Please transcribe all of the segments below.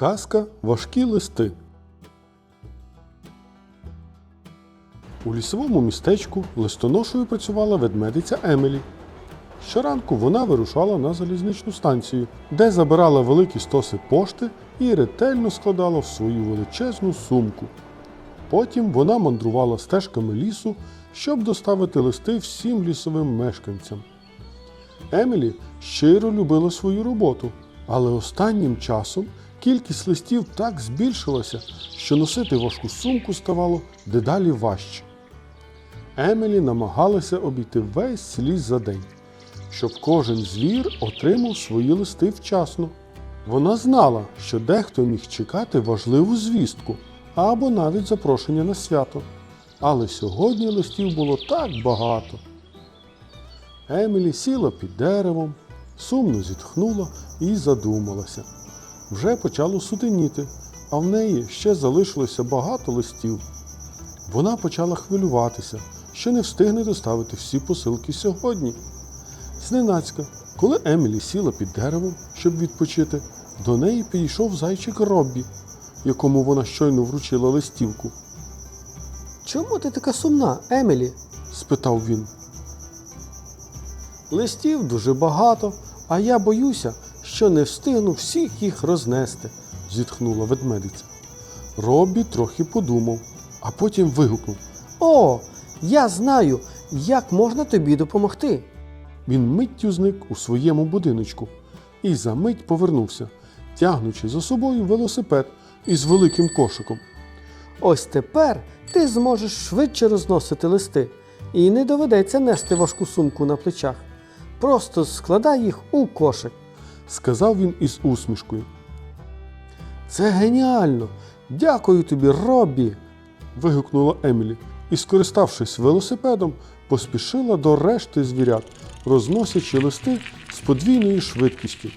Казка Важкі листи. У лісовому містечку листоношою працювала ведмедиця Емілі. Щоранку вона вирушала на залізничну станцію, де забирала великі стоси пошти і ретельно складала в свою величезну сумку. Потім вона мандрувала стежками лісу, щоб доставити листи всім лісовим мешканцям. Емілі щиро любила свою роботу, але останнім часом кількість листів так збільшилася, що носити важку сумку ставало дедалі важче. Емілі намагалася обійти весь ліс за день, щоб кожен звір отримав свої листи вчасно. Вона знала, що дехто міг чекати важливу звістку або навіть запрошення на свято. Але сьогодні листів було так багато. Емілі сіла під деревом, сумно зітхнула і задумалася. Вже почало сутеніти, а в неї ще залишилося багато листів. Вона почала хвилюватися, що не встигне доставити всі посилки сьогодні. Зненацька, коли Емілі сіла під деревом, щоб відпочити, до неї підійшов зайчик Роббі, якому вона щойно вручила листівку. Чому ти така сумна, Емілі? спитав він. Листів дуже багато, а я боюся, що не встигну всіх їх рознести, зітхнула ведмедиця. Роббі трохи подумав, а потім вигукнув. О, я знаю, як можна тобі допомогти. Він миттю зник у своєму будиночку і за мить повернувся, тягнучи за собою велосипед із великим кошиком. Ось тепер ти зможеш швидше розносити листи і не доведеться нести важку сумку на плечах. Просто складай їх у кошик. Сказав він із усмішкою. Це геніально! Дякую тобі, Роббі. вигукнула Емілі і, скориставшись велосипедом, поспішила до решти звірят, розносячи листи з подвійною швидкістю.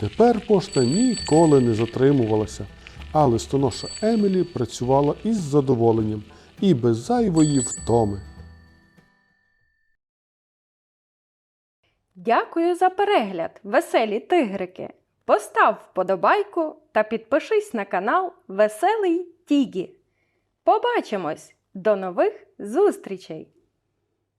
Тепер пошта ніколи не затримувалася, а листоноша Емілі працювала із задоволенням і без зайвої втоми. Дякую за перегляд, веселі тигрики. Постав вподобайку та підпишись на канал Веселий Тігі. Побачимось! До нових зустрічей!